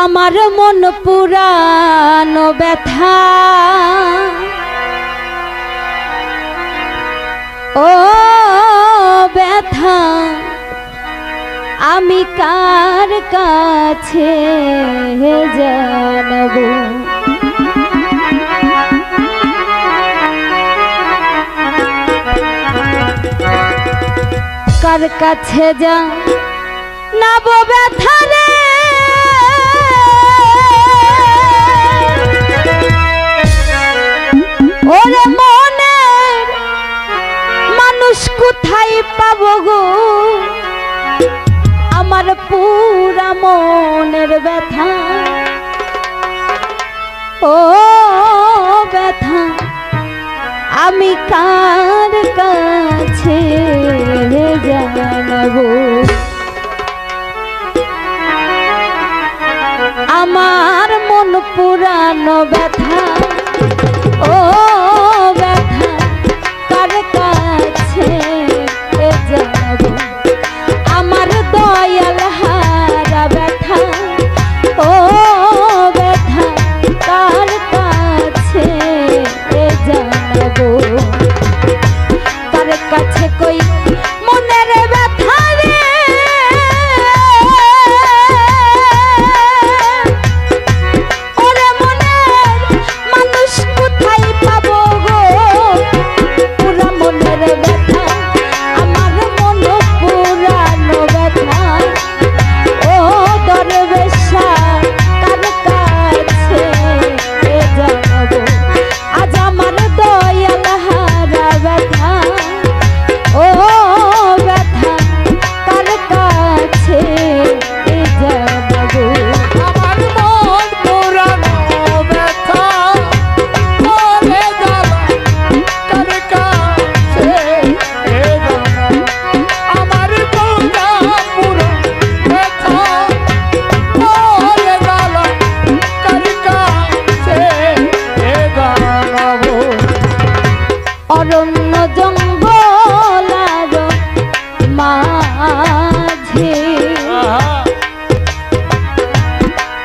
আমার মন পুরানো ব্যথা। ও ব্যথা, আমি কার কাছে জানব? কার কাছে যা নাব ব্যথা ওরে মনে মানুষ কোথায় পাব গো? আমার পুরা মনের ব্যথা। ও ব্যথা, আমি কার কাছে জানব? আমার মন পুরানো ব্যথা।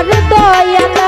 তোমার দয়া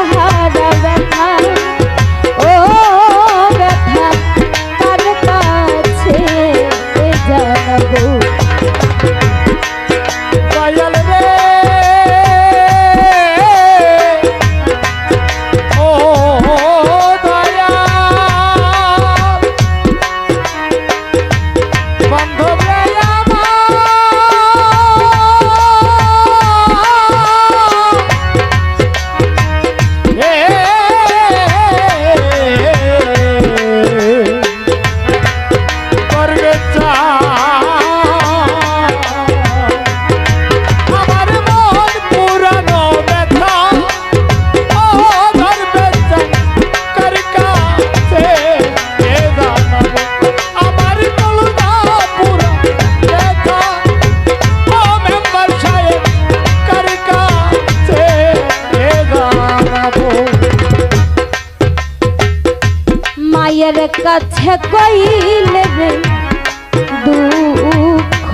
মায়ের কাছে কইলে রে দুঃখ।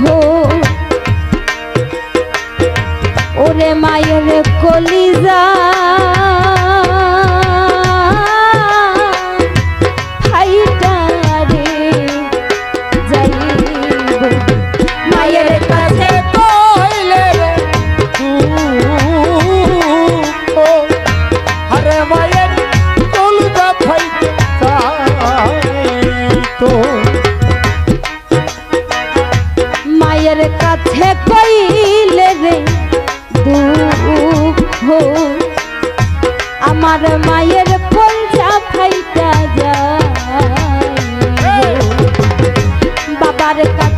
ওরে মায়ের কলিজা আমার মায়ের পঞ্চা ফাইটা যায়। বাবার কাছে